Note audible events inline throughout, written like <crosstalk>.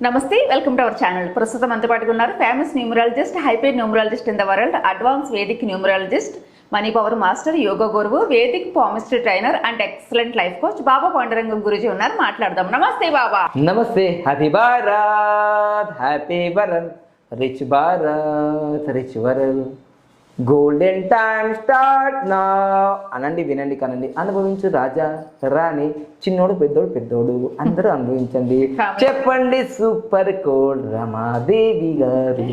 నమస్తే welcome to our channel. ప్రస్తుతం అంత పాటుగా ఉన్నారు famous numerologist hyper numerologist in the world advance Vedic numerologist money power master yoga గురువు Vedic palmistry trainer and excellent life coach Baba Pandarangam Guruji ఉన్నారు. మాట్లాడదాం. నమస్తే బాబా నమస్తే. Happy Bharat happy world rich Bharat rich world golden time start నా అనండి వినండి కనండి. అనుభవించు రాజా రాణి చిన్నోడు పెద్దోడు పెద్దోడు. అందరూ అనుభవించండి. <laughs> చెప్పండి సూపర్ కోడ్ రమాదేవి గారు.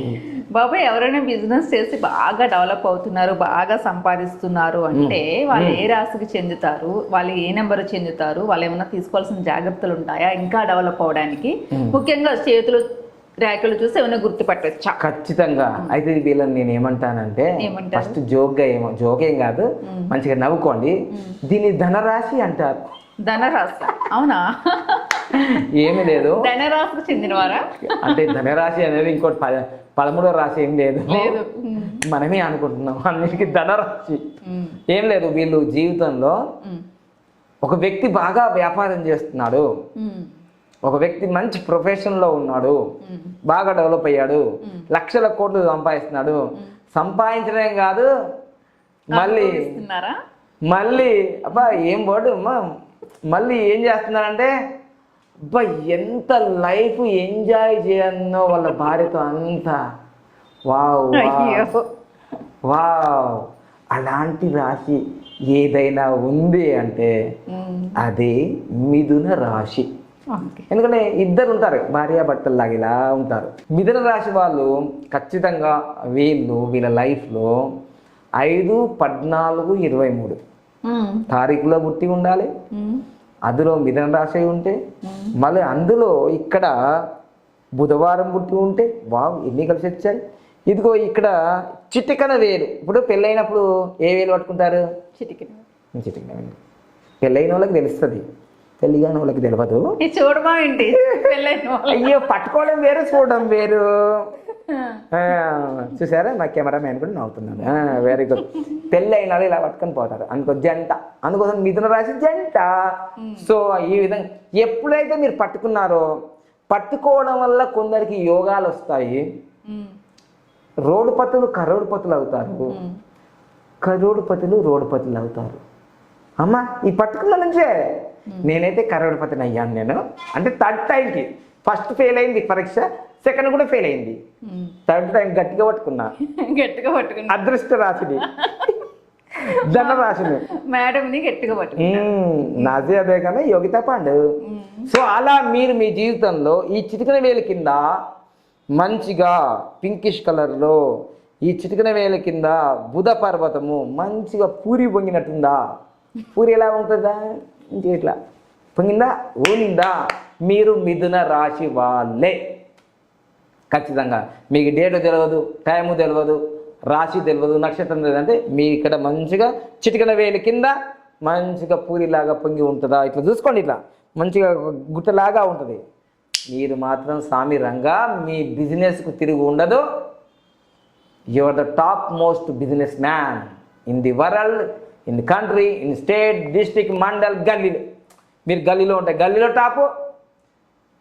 బాబా ఎవరైనా బిజినెస్ చేసి బాగా డెవలప్ అవుతున్నారు బాగా సంపాదిస్తున్నారు అంటే వాళ్ళు ఏ రాశికి చెందుతారు వాళ్ళు ఏ నెంబర్ చెందుతారు వాళ్ళు ఏమైనా తీసుకోవాల్సిన జాగ్రత్తలు ఉంటాయా? ఇంకా డెవలప్ అవడానికి ముఖ్యంగా చేతులు రేఖలు చూసి ఏమైనా గుర్తుపట్టొచ్చా? ఖచ్చితంగా. అయితే వీళ్ళని నేను ఏమంటానంటే? ఫస్ట్ జోక్గా ఏమో జోక్ ఏం కాదు మంచిగా నవ్వుకోండి. దీన్ని ధనరాశి అంటారు. ధనరాశి. అవునా? ఏమీ లేదు. ధనరాశికి చెందినవారా? అంటే ధనరాశి అనేది ఇంకోటి పద పదమూడో రాశి ఏం లేదు. <laughs> మనమే అనుకుంటున్నాం. అన్నిటికీ ధనరాశి. ఏం లేదు. వీళ్ళు జీవితంలో ఒక వ్యక్తి బాగా వ్యాపారం చేస్తున్నాడు. ఒక వ్యక్తి మంచి ప్రొఫెషన్లో ఉన్నాడు బాగా డెవలప్ అయ్యాడు లక్షల కోట్లు సంపాదిస్తున్నాడు. సంపాదించడం కాదు మళ్ళీ మళ్ళీ అబ్బా ఏం వర్డ్ అమ్మా మళ్ళీ ఏం చేస్తున్నారంటే అబ్బా ఎంత లైఫ్ ఎంజాయ్ చేయన్నో వాళ్ళ భార్యతో అంతా. Wow wow. అలాంటి రాశి ఏదైనా ఉంది అంటే అది మిథున రాశి. ఎందుకంటే ఇద్దరు ఉంటారు భార్యాభర్తల్లాగా ఇలా ఉంటారు. మిథున రాశి వాళ్ళు ఖచ్చితంగా వీళ్ళు వీళ్ళ లైఫ్లో ఐదు పద్నాలుగు ఇరవై మూడు. తారీఖులో పుట్టి ఉండాలి. అందులో మిథున రాశి ఉంటే మళ్ళీ అందులో ఇక్కడ బుధవారం పుట్టి ఉంటే వావ్ ఎన్ని కలిసి వచ్చాయి. ఇదిగో ఇక్కడ చిటికన వేలు. ఇప్పుడు పెళ్ళైనప్పుడు ఏ వేలు పట్టుకుంటారు? చిటికెన చిటికన వేలు. పెళ్ళైన వాళ్ళకి తెలుస్తుంది. పెళ్ళిగాని వాళ్ళకి తెలియదు చూడమా ఏంటి. అయ్యో పట్టుకోవడం వేరు చూడడం వేరు. చూసారా? మా కెమెరా మ్యాన్ కూడా నవ్వుతున్నాడు. వెరీ గుడ్ పెళ్ళి అయిన వాళ్ళు ఇలా పట్టుకొని పోతారు. అనుకో జంట. అందుకోసం మిథున రాశి జంట. సో ఈ విధంగా ఎప్పుడైతే మీరు పట్టుకున్నారో పట్టుకోవడం వల్ల కొందరికి యోగాలు వస్తాయి. ఉమ్, రోడ్డుపతులు కరోడుపతులు అవుతారు. ఉమ్, కరోడుపతులు రోడ్డుపతులు అవుతారు. అమ్మ ఈ పట్టుకున్న నుంచే నేనైతే కరోడుపతిని అయ్యాను నేను. అంటే థర్డ్ టైంకి ఫస్ట్ ఫెయిల్ అయింది పరీక్ష సెకండ్ కూడా ఫెయిల్ అయింది. థర్డ్ టైం గట్టిగా పట్టుకున్నా. <laughs> గట్టిగా పట్టుకున్నా. అదృష్ట రాశిని <laughs> ధన రాశిని మేడంని గట్టిగా పట్టుకున్నా. నాజీ అదే కానీ యోగిత పాండు. సో అలా మీరు మీ జీవితంలో ఈ చిటికన వేలు కింద మంచిగా పింకిష్ కలర్లో ఈ చిటికన వేల కింద బుధ పర్వతము మంచిగా పూరి పొంగినట్టుందా? పూరి ఎలా ఉంటుందా? ఇట్లా పొంగిందా? ఊనిందా మీరు మిథున రాశి వాళ్ళే. ఖచ్చితంగా. మీకు డేట్ తెలియదు టైము తెలియదు రాశి తెలియదు నక్షత్రం తెలియదు అంటే మీ ఇక్కడ మంచిగా చిటికన వేలు కింద మంచిగా పూరిలాగా పొంగి ఉంటుందా? ఇట్లా చూసుకోండి ఇట్లా. మంచిగా గుట్టలాగా ఉంటుంది. మీరు మాత్రం స్వామి రంగా మీ బిజినెస్కు తిరిగి ఉండదు. You are the topmost business man in the world in country in state district mandal గల్లీలో మీరు గల్లీలో ఉంటే గల్లీలో టాపు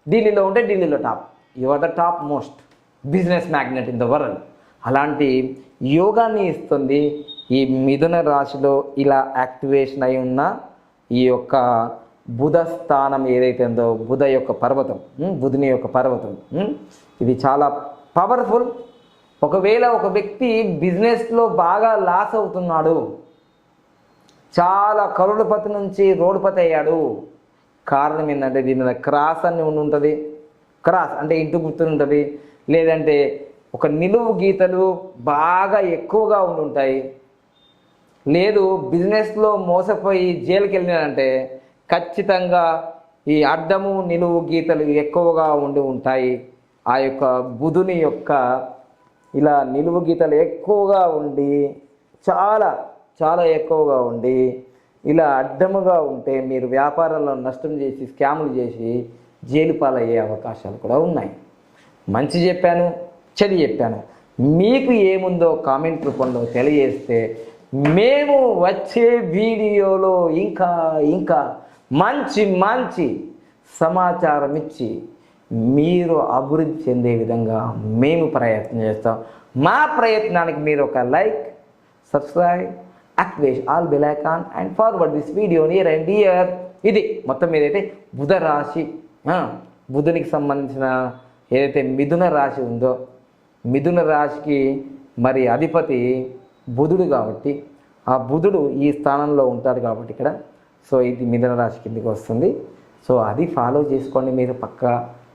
ఢిల్లీలో ఉంటే ఢిల్లీలో top you are the topmost business magnet in the world అలాంటి యోగాన్ని ఇస్తుంది ఈ మిథున రాశిలో ఇలా యాక్టివేషన్ అయి ఉన్న ఈ యొక్క బుధ స్థానం ఏదైతే ఉందో బుధ యొక్క పర్వతం బుధుని యొక్క పర్వతం ఇది చాలా పవర్ఫుల్ ఒకవేళ ఒక వ్యక్తి బిజినెస్లో బాగా లాస్ అవుతున్నాడు చాలా కరుడుపతి నుంచి రోడ్డుపతి అయ్యాడు. కారణం ఏంటంటే దీని మీద క్రాస్ అని ఉండి ఉంటుంది. క్రాస్ అంటే ఇంటి గుర్తు ఉంటుంది. లేదంటే ఒక నిలువు గీతలు బాగా ఎక్కువగా ఉండి ఉంటాయి. లేదు బిజినెస్లో మోసపోయి జైలుకి వెళ్ళినారంటే ఖచ్చితంగా ఈ అడ్డము నిలువు గీతలు ఎక్కువగా ఉండి ఉంటాయి. ఆ యొక్క బుధుని యొక్క ఇలా నిలువు గీతలు ఎక్కువగా ఉండి చాలా చాలా ఎక్కువగా ఉండి ఇలా అడ్డముగా ఉంటే మీరు వ్యాపారంలో నష్టం చేసి స్కాములు చేసి జైలు పాలయ్యే అవకాశాలు కూడా ఉన్నాయి. మంచి చెప్పాను చెడు చెప్పాను. మీకు ఏముందో కామెంట్ రూపంలో తెలియజేస్తే మేము వచ్చే వీడియోలో ఇంకా ఇంకా మంచి మంచి సమాచారం ఇచ్చి మీరు అభివృద్ధి చెందే విధంగా మేము ప్రయత్నం చేస్తాం. మా ప్రయత్నానికి మీరు ఒక like subscribe activate all bell icon and forward this video near and year ఇది మొత్తం మీద అయితే బుధ రాశి. బుధునికి సంబంధించిన ఏదైతే మిథున రాశి ఉందో మిథున రాశికి మరి అధిపతి బుధుడు కాబట్టి ఆ బుధుడు ఈ స్థానంలో ఉంటాడు కాబట్టి ఇక్కడ. సో ఇది మిథున రాశి కిందకి వస్తుంది. సో అది ఫాలో చేసుకోండి మీరు పక్కా.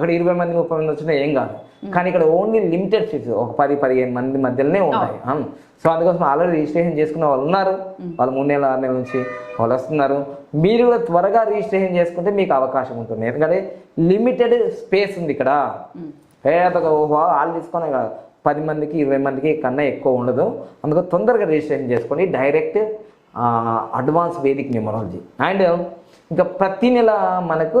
అక్కడ ఇరవై మంది ముప్పై మంది వచ్చినా ఏం కాదు. కానీ ఇక్కడ ఓన్లీ లిమిటెడ్ సీట్స్ ఒక పది పదిహేను మంది మధ్యలోనే ఉంటాయి. సో అందుకోసం ఆల్రెడీ రిజిస్ట్రేషన్ చేసుకున్న వాళ్ళు ఉన్నారు. వాళ్ళు మూడు నెలల ఆరు నెలల నుంచి వాళ్ళు వస్తున్నారు. మీరు కూడా త్వరగా రిజిస్ట్రేషన్ చేసుకుంటే మీకు అవకాశం ఉంటుంది. ఎందుకంటే లిమిటెడ్ స్పేస్ ఉంది ఇక్కడ. వాళ్ళు తీసుకొని కాదు. పది మందికి ఇరవై మందికి కన్నా ఎక్కువ ఉండదు. అందుకు తొందరగా రిజిస్ట్రేషన్ చేసుకోండి. Direct advance Vedic numerology and ఇంకా ప్రతి నెల మనకు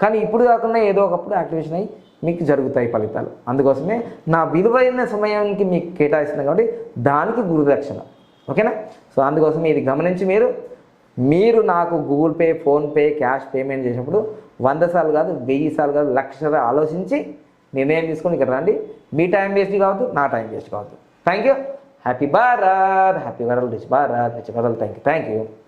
కానీ ఇప్పుడు కాకుండా ఏదో ఒకప్పుడు యాక్టివేషన్ అయ్యి మీకు జరుగుతాయి ఫలితాలు. అందుకోసమే నా విలువైన సమయానికి మీకు కేటాయిస్తున్నాను కాబట్టి దానికి గురుదక్షిణ ఓకేనా? సో అందుకోసం ఇది గమనించి మీరు మీరు నాకు Google Pay PhonePe cash payment చేసినప్పుడు వంద సార్లు కాదు వెయ్యి సార్లు కాదు లక్ష ఆలోచించి నిర్ణయం తీసుకొని ఇక్కడ రండి. మీ టైం వేస్ట్ కావద్దు నా టైం వేస్ట్ కావద్దు. Thank you happy Bharat happy world rich Bharat rich world thank you thank you